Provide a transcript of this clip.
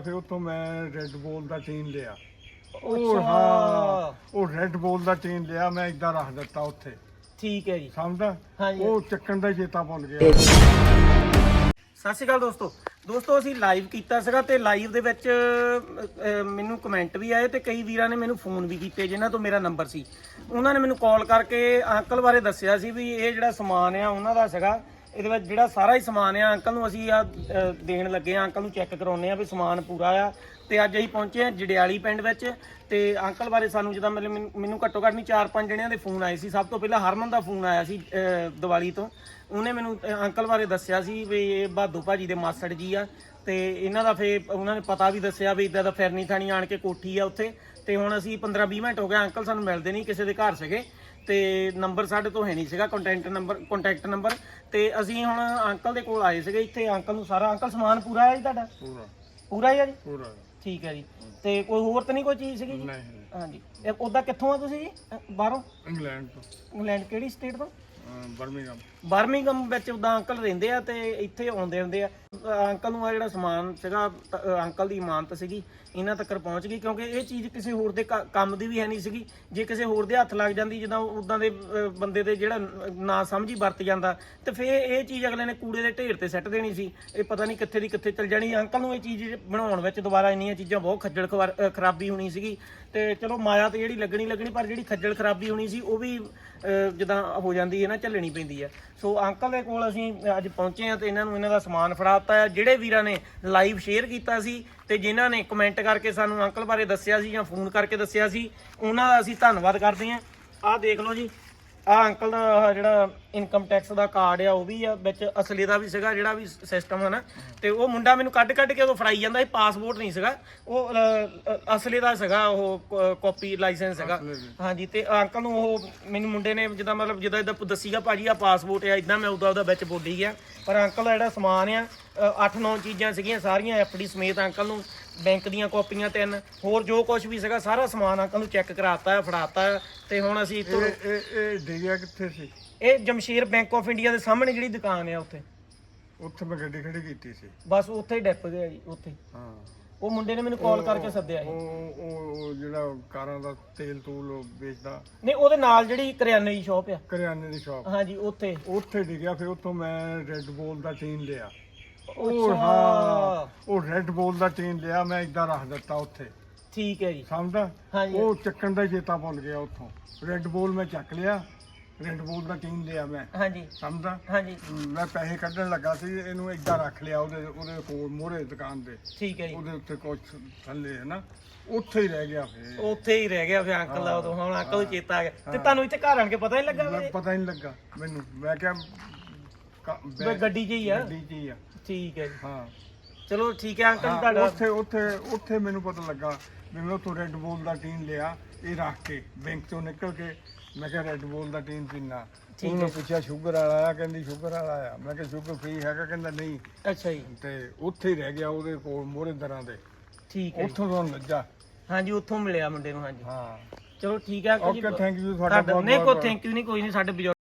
ਫਿਰ ਉੱਥੋਂ ਮੈਂ ਰੈੱਡ ਬੋਲ ਦਾ ਟੀਨ ਲਿਆ। ਉਹ। ਹਾਂ ਉਹ ਰੈੱਡ ਬੋਲ ਦਾ ਟੀਨ ਲਿਆ ਮੈਂ ਇਦਾਂ ਰੱਖ ਦਿੱਤਾ ਉੱਥੇ। ਠੀਕ ਹੈ ਜੀ। ਸਮਝਦਾ? ਹਾਂਜੀ। ਉਹ ਚੱਕਣ ਦਾ ਚੇਤਾ ਭੁੱਲ ਗਿਆ। ਸਤਿ ਸ਼੍ਰੀ ਅਕਾਲ ਦੋਸਤੋ। ਦੋਸਤੋ ਅਸੀਂ ਲਾਈਵ ਕੀਤਾ ਸੀਗਾ ਤੇ ਲਾਈਵ ਦੇ ਵਿੱਚ ਮੈਨੂੰ ਕਮੈਂਟ ਵੀ ਆਏ ਤੇ ਕਈ ਵੀਰਾਂ ਨੇ ਮੈਨੂੰ ਫੋਨ ਵੀ ਕੀਤੇ ਜਿਨ੍ਹਾਂ ਤੋਂ ਮੇਰਾ ਨੰਬਰ ਸੀ। ਉਹਨਾਂ ਨੇ ਮੈਨੂੰ ਕਾਲ ਕਰਕੇ ਅੰਕਲ ਬਾਰੇ ਦੱਸਿਆ ਸੀ ਵੀ ਇਹ ਜਿਹੜਾ ਸਮਾਨ ਆ ਉਹਨਾਂ ਦਾ ਸੀਗਾ। ਇਹਦੇ ਵਿੱਚ ਜਿਹੜਾ ਸਾਰਾ ਹੀ ਸਮਾਨ ਆ ਅੰਕਲ ਨੂੰ ਅਸੀਂ ਆ ਅ, ਦੇਣ ਲੱਗੇ ਆ ਅੰਕਲ ਨੂੰ ਚੈੱਕ ਕਰਾਉਨੇ ਆ ਵੀ ਸਮਾਨ ਪੂਰਾ ਆ। ਤੇ ਅੱਜ ਅਸੀਂ ਪਹੁੰਚੇ ਆ ਜੜਿਆਲੀ ਪਿੰਡ ਵਿੱਚ ਤੇ ਅੰਕਲ ਬਾਰੇ ਸਾਨੂੰ ਜਿੱਦਾਂ ਮਤਲਬ ਮੈਨੂੰ- ਮੈਨੂੰ ਘੱਟੋ ਘੱਟ ਨਹੀਂ 4-5 ਜਣਿਆਂ ਦੇ ਫੋਨ ਆਏ ਸੀ। ਸਭ ਤੋਂ ਪਹਿਲਾਂ ਹਰਮਨ ਦਾ ਫੋਨ ਆਇਆ ਸੀ ਅ, ਦੀਵਾਲੀ ਤੋਂ। ਉਹਨੇ ਮੈਨੂੰ ਅ, ਅੰਕਲ ਬਾਰੇ ਦੱਸਿਆ ਸੀ ਵੀ ਇਹ ਬਾਦੂ ਭਾਜੀ ਦੇ ਮਾਸੜ ਜੀ ਆ। ਤੇ ਇਹਨਾਂ ਦਾ ਫੇ ਉਹਨਾਂ ਨੇ ਪਤਾ ਵੀ ਦੱਸਿਆ ਵੀ ਇਦਾਂ ਦਾ ਫਿਰਨੀ ਥਾਣੀ ਆਣ ਕੇ ਕੋਠੀ ਆ ਉੱਥੇ। ਤੇ ਹੁਣ ਅਸੀਂ 15-20 ਮਿੰਟ ਹੋ ਗਏ ਅੰਕਲ ਸਾਨੂੰ ਮਿਲਦੇ ਨਹੀਂ ਕਿਸੇ ਦੇ ਘਰ ਸੀਗੇ। ਤੇ ਨੰਬਰ ਸਾਡੇ ਤੋਂ ਹੈ ਨਹੀਂ ਸੀਗਾ ਕੰਟੈਕਟ ਨੰਬਰ ਕੰਟੈਕਟ ਨੰਬਰ। ਤੇ ਅਸੀਂ ਹੁਣ ਅੰਕਲ ਦੇ ਕੋਲ ਆਏ ਸੀਗੇ ਇੱਥੇ ਅੰਕਲ ਨੂੰ ਸਾਰਾ ਅੰਕਲ ਸਮਾਨ ਪੂਰਾ ਹੈ ਜੀ ਤੁਹਾਡਾ? ਪੂਰਾ। ਪੂਰਾ ਹੀ ਆ ਜੀ? ਪੂਰਾ। ਠੀਕ ਹੈ ਜੀ। ਤੇ ਕੋਈ ਹੋਰ ਤਾਂ ਨਹੀਂ ਕੋਈ ਚੀਜ਼ ਸੀਗੀ ਜੀ? ਨਹੀਂ। ਹਾਂਜੀ। ਇਹ ਉਹਦਾ ਕਿੱਥੋਂ ਆ ਤੁਸੀਂ ਜੀ? ਅ, ਬਾਹਰੋਂ? ਇੰਗਲੈਂਡ ਤੋਂ। ਇੰਗਲੈਂਡ ਕਿਹੜੀ ਸਟੇਟ ਤੋਂ? ਬਰਮਿੰਗਮ ਬਰਮਿੰਗਮ ਵਿੱਚ ਉਦਾਂ ਅੰਕਲ ਰਹਿੰਦੇ ਆ ਤੇ ਇੱਥੇ ਆਉਂਦੇ ਹੁੰਦੇ ਆ। ਅੰਕਲ ਨੂੰ ਆ ਜਿਹੜਾ ਸਮਾਨ ਸੀਗਾ ਤ- ਅੰਕਲ ਦੀ ਇਮਾਨਤ ਸੀਗੀ ਇਹਨਾਂ ਤੱਕ ਪਹੁੰਚ ਗਈ ਕਿਉਂਕਿ ਇਹ ਚੀਜ਼ ਕਿਸੇ ਹੋਰ ਦੇ ਕ- ਕੰਮ ਦੀ ਵੀ ਹੈ ਨਹੀਂ ਸੀਗੀ। ਜੇ ਕਿਸੇ ਹੋਰ ਦੇ ਹੱਥ ਲੱਗ ਜਾਂਦੀ ਜਿੱਦਾਂ ਉਦਾਂ ਦੇ ਅ, ਬੰਦੇ ਦੇ ਜਿਹੜਾ ਨਾ ਸਮਝੀ ਵਰਤ ਜਾਂਦਾ ਤੇ ਫੇਰ ਇਹ ਚੀਜ਼ ਅਗਲੇ ਨੇ ਕੂੜੇ ਦੇ ਢੇਰ ਤੇ ਸੱਟ ਦੇਣੀ ਸੀ। ਇਹ ਪਤਾ ਨਹੀਂ ਕਿੱਥੇ ਦੀ ਕਿੱਥੇ ਚਲ ਜਾਣੀ ਅੰਕਲ ਨੂੰ ਇਹ ਚੀਜ਼ ਬਣਾਉਣ ਵਿੱਚ ਦੁਬਾਰਾ ਇੰਨੀਆਂ ਚੀਜ਼ਾਂ ਬਹੁਤ ਖੱਜਲ ਖਵਾਰ- ਅ, ਖਰਾਬੀ ਹੋਣੀ ਸੀਗੀ। ਤੇ ਚਲੋ ਮਾਇਆ ਤੇ ਜਿਹੜੀ ਲੱਗਣੀ ਲੱਗਣੀ ਪਰ ਜਿਹੜੀ ਖੱਜਲ ਖਰਾਬੀ ਹੋਣੀ ਸੀ ਉਹ ਵੀ ਅ, ਜਿੱਦਾਂ ਹੋ ਜਾਂਦੀ ਹੈ ਨਾ ਝੱਲਣੀ ਪੈਂਦੀ ਹੈ ਸੋ ਅੰਕਲ ਦੇ ਕੋਲ ਅਸੀਂ ਅੱਜ ਪਹੁੰਚੇ ਆ ਤੇ ਇਹਨਾਂ ਨੂੰ ਇਹਨਾਂ ਦਾ ਸਮਾਨ ਫੜਾਤਾ ਹੈ ਜਿਹੜੇ ਵੀਰਾਂ ਨੇ ਲਾਈਵ ਸ਼ੇਅਰ ਕੀਤਾ ਸੀ ਤੇ ਜਿਨ੍ਹਾਂ ਨੇ ਕਮੈਂਟ ਕਰਕੇ ਸਾਨੂੰ ਅੰਕਲ ਬਾਰੇ ਦੱਸਿਆ ਸੀ ਜਾਂ ਫੋਨ ਕਰਕੇ ਦੱਸਿਆ ਸੀ, ਉਹਨਾਂ ਦਾ ਅਸੀਂ ਧੰਨਵਾਦ ਕਰਦੇ ਹਾਂ। ਆਹ ਦੇਖ ਲਓ ਜੀ ਆਹ ਅੰਕਲ ਦਾ ਆਹ ਜਿਹੜਾ ਇਨਕਮ ਟੈਕਸ ਦਾ ਕਾਰਡ ਆ ਉਹ ਵੀ ਆ ਵਿੱਚ ਅਸਲੇ ਦਾ ਵੀ ਸੀਗਾ ਜਿਹੜਾ ਵੀ ਸਿਸਟਮ ਹੈ ਨਾ। ਤੇ ਉਹ ਮੁੰਡਾ ਮੈਨੂੰ ਕੱਢ ਕੱਢ ਕੇ ਉਦੋਂ ਫੜਾਈ ਜਾਂਦਾ ਇਹ ਪਾਸਪੋਰਟ ਨਹੀਂ ਸੀਗਾ। ਉਹ ਅ, ਅ, ਅਸਲੇ ਦਾ ਸੀਗਾ ਉਹ ਕਾਪੀ ਲਾਇਸੈਂਸ ਸੀਗਾ। ਹਾਂਜੀ ਤੇ ਅੰਕਲ ਨੂੰ ਉਹ ਮੈਨੂੰ ਮੁੰਡੇ ਨੇ ਜਿੱਦਾਂ ਮਤਲਬ ਜਿੱਦਾਂ ਇਦਾਂ ਦੱਸੀਗਾ ਭਾਜੀ ਆ ਪਾਸਪੋਰਟ ਆ ਇਦਾਂ ਮੈਂ ਉਦਾਂ ਉਹਦਾ ਵਿੱਚ ਬੋਲੀ ਗਿਆ। ਪਰ ਅੰਕਲ ਦਾ ਜਿਹੜਾ ਸਮਾਨ ਆ 8-9 ਚੀਜ਼ਾਂ ਸੀਗੀਆਂ ਸਾਰੀਆਂ ਐਫਡੀ ਸਮੇਤ ਅੰਕਲ ਨੂੰ ਬੈਂਕ ਦੀਆਂ ਕਾਪੀਆਂ ਤਿੰਨ ਹੋਰ ਜੋ ਕੁਝ ਵੀ ਸੀਗਾ ਸਾਰਾ ਸਮਾਨ ਅੰਕਲ ਨੂੰ ਚੈੱਕ ਕਰਾਤਾ ਫੜਾਤਾ ਤੇ ਹੁਣ ਅਸੀਂ ਇੱਥੋਂ ਇਹ ਇਹ ਇਹ ਡਿਗਿਆ ਕਿੱਥੇ ਸੀ? ਇਹ ਜਮਸ਼ੀਰ ਬੈਂਕ ਆਫ ਇੰਡੀਆ ਦੇ ਸਾਹਮਣੇ ਜਿਹੜੀ ਦੁਕਾਨ ਆ ਉੱਥੇ। ਉੱਥੇ ਮੈਂ ਗੱਡੀ ਖੜੀ ਕੀਤੀ ਸੀ। ਬਸ ਉੱਥੇ ਹੀ ਡਿੱਪ ਗਿਆ ਜੀ ਉੱਥੇ। ਹਾਂ। ਉਹ ਮੁੰਡੇ ਨੇ ਮੈਨੂੰ ਕਾਲ ਕਰਕੇ ਸੱਦਿਆ ਸੀ। ਉਹ ਉਹ ਉਹ ਜਿਹੜਾ ਕਾਰਾਂ ਦਾ ਤੇਲ ਤੂਲ ਵੇਚਦਾ। ਨਹੀਂ ਉਹਦੇ ਨਾਲ ਜਿਹੜੀ ਕਰਿਆਨੇ ਦੀ ਸ਼ਾਪ ਆ। ਕਰਿਆਨੇ ਦੀ ਸ਼ਾਪ ਹਾਂਜੀ ਉੱਥੇ। ਉੱਥੇ ਡਿੱਗਿਆ ਫਿਰ ਉੱਥੋਂ ਮੈਂ ਰੈੱਡ ਬੋਲ ਦਾ ਟੀਨ ਲਿਆ। ਉਹ। ਹਾਂ ਉਹ ਰੈੱਡ ਬੋਲ ਦਾ ਟੀਨ ਲਿਆ ਮੈਂ ਇਦਾਂ ਰੱਖ ਦਿੱਤਾ ਉੱਥੇ। ਠੀਕ ਹੈ ਜੀ। ਸਮਝਦਾ? ਹਾਂਜੀ। ਉਹ ਚੱਕਣ ਦਾ ਹੀ ਚੇਤਾ ਭੁੱਲ ਗਿਆ ਉੱਥੋਂ। ਰੈੱਡ ਬੋਲ ਮੈਂ ਚੱਕ ਲਿਆ ਰੈੱਡ ਬੋਲ ਦਾ ਟੀਨ ਲਿਆ ਮੈਂ। ਹਾਂਜੀ। ਸਮਝਦਾ? ਹਾਂਜੀ। ਮੈਂ ਪੈਸੇ ਕੱਢਣ ਲੱਗਾ ਸੀ ਇਹਨੂੰ ਇਦਾਂ ਰੱਖ ਲਿਆ ਉਹਦੇ ਉਹਦੇ ਕੋਲ ਮੋਹਰੇ ਦੁਕਾਨ ਦੇ। ਠੀਕ ਹੈ ਜੀ। ਉਹਦੇ ਉੱਤੇ ਕੁਝ ਥੱਲੇ ਹੈ ਨਾ। ਉੱਥੇ ਹੀ ਰਹਿ ਗਿਆ ਫਿਰ। ਉੱਥੇ ਹੀ ਰਹਿ ਗਿਆ ਫਿਰ ਅੰਕਲ ਦਾ ਉਦੋਂ ਹੁਣ ਅੰਕਲ ਨੂੰ ਚੇਤਾ ਆ ਗਿਆ। ਤੇ ਤੁਹਾਨੂੰ ਇੱਥੇ ਘਰ ਆਣ ਕੇ ਪਤਾ ਨਹੀਂ ਲੱਗਾ ਮੈਨੂੰ ਵੀ ਪਤਾ ਹੀ ਨਹੀਂ ਲੱਗਾ ਮੈਨੂੰ। ਮੈਂ ਕਿਹਾ ਕ- ਇਹ ਬੈ- ਗੱਡੀ 'ਚ ਹੀ ਆ। ਗੱਡੀ 'ਚ ਹੀ ਆ। ਠੀਕ ਹੈ ਜੀ। ਹਾਂ। ਚਲੋ ਠੀਕ ਹੈ ਅੰਕਲ ਹਾਂ, ਤੁਹਾਡਾ। ਉੱਥੇ ਉੱਥੇ ਉੱਥੇ ਮੈਨੂੰ ਪਤਾ ਲੱਗਾ ਵੀ ਮੈਂ ਉੱਥੋਂ ਰੈੱਡ ਬੋਲ ਦਾ ਟੀਨ ਲਿਆ ਇਹ ਰੱਖ ਕੇ ਬੈਂਕ ਚੋਂ ਨਿਕਲ ਕੇ ਮੈਂ ਕਿਹਾ ਰੈੱਡ ਬੋਲ ਦਾ ਟੀਨ ਪੀਣਾ ਠੀਕ ਉਹਨੂੰ ਪੁੱਛਿਆ ਸ਼ੂਗਰ ਵਾਲਾ ਆ? ਕਹਿੰਦੀ ਸ਼ੂਗਰ ਵਾਲਾ ਆ। ਮੈਂ ਕਿਹਾ ਸ਼ੂਗਰ ਫ੍ਰੀ ਹੈਗਾ? ਕਹਿੰਦਾ ਨਹੀਂ। ਅੱਛਾ ਜੀ। ਤੇ ਉੱਥੇ ਹੀ ਰਹਿ ਗਿਆ ਉਹਦੇ ਕੋਲ ਮੋਹਰੇ ਦਰਾਂ ਦੇ। ਠੀਕ ਹੈ ਜੀ। ਉੱਥੋਂ ਤੋਂ ਲੱਜਾ। ਹਾਂਜੀ ਉੱਥੋਂ ਮਿਲਿਆ ਮੁੰਡੇ ਨੂੰ ਹਾਂਜੀ। ਹਾਂ। ਚਲੋ ਠੀਕ ਹੈ ਅੰਕਲ ਜੀ। ਓਕੇ ਥੈਂਕ ਯੂ ਤੁਹਾਡਾ ਤੁਹਾਡਾ ਬਹੁਤ ਨਹੀਂ ਥੈਂਕ ਯੂ ਨਹੀਂ ਕੋਈ ਨਹੀਂ ਸਾਡੇ ਬਜ਼ੁਰਗ